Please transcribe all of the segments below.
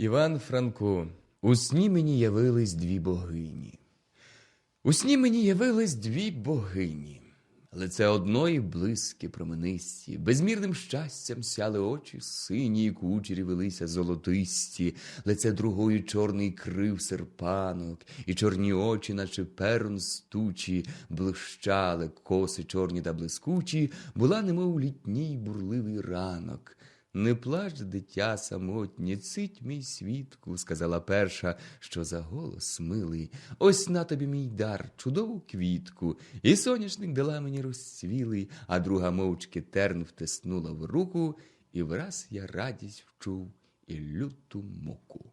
Іван Франко, у сні мені явились дві богині. У сні мені явились дві богині. Лице одної блиски променисті, безмірним щастям сяли очі сині, і кучері велися золотисті, лице другої чорний крив серпанок, і чорні очі, наче перун стучі, блищали коси чорні та блискучі, була немов літній бурливий ранок. Не плач, дитя самотнє, цить мій світку, сказала перша, що за голос милий. Ось на тобі мій дар, чудову квітку, і соняшник дала мені розцвілий, а друга мовчки терн втиснула в руку, і враз я радість вчув і люту муку.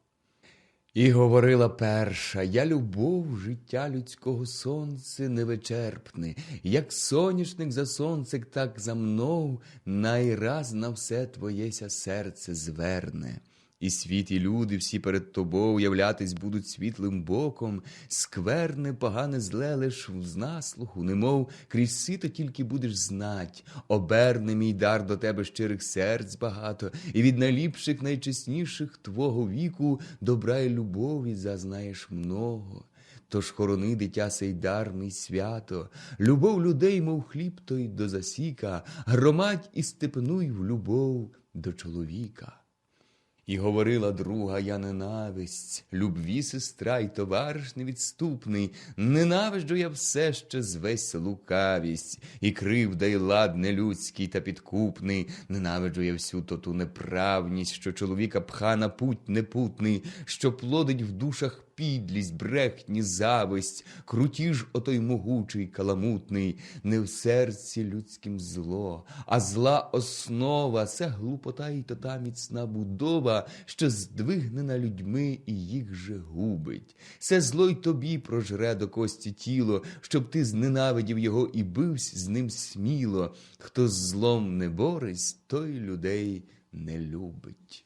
І говорила перша, я любов життя людського сонце невичерпне, як соняшник за сонце, так за мною найраз на все твоєся серце зверне. І світ, і люди всі перед тобою являтись будуть світлим боком, скверне, погане зле лиш з наслуху, немов крізь сито тільки будеш знать, оберне мій дар до тебе щирих серць багато, і від найліпших, найчесніших твого віку добра й любові зазнаєш много. Тож хорони дитя сей дар мій свято, любов людей, мов хліб той до засіка, громадь і степнуй в любов до чоловіка. І говорила друга я ненависть, любві сестра й товариш невідступний, ненавиджу я все ще звесь лукавість, і кривда, й лад нелюдський та підкупний, ненавиджу я всю то ту неправність, що чоловіка пха на путь непутний, що плодить в душах підлість, брехні, зависть, крутіж отой могучий, каламутний, не в серці людським зло, а зла основа, це глупота й то та міцна будова, що здвигнена людьми і їх же губить. Це зло й тобі прожре до кості тіло, щоб ти зненавидів його і бивсь з ним сміло. Хто з злом не борись, той людей не любить.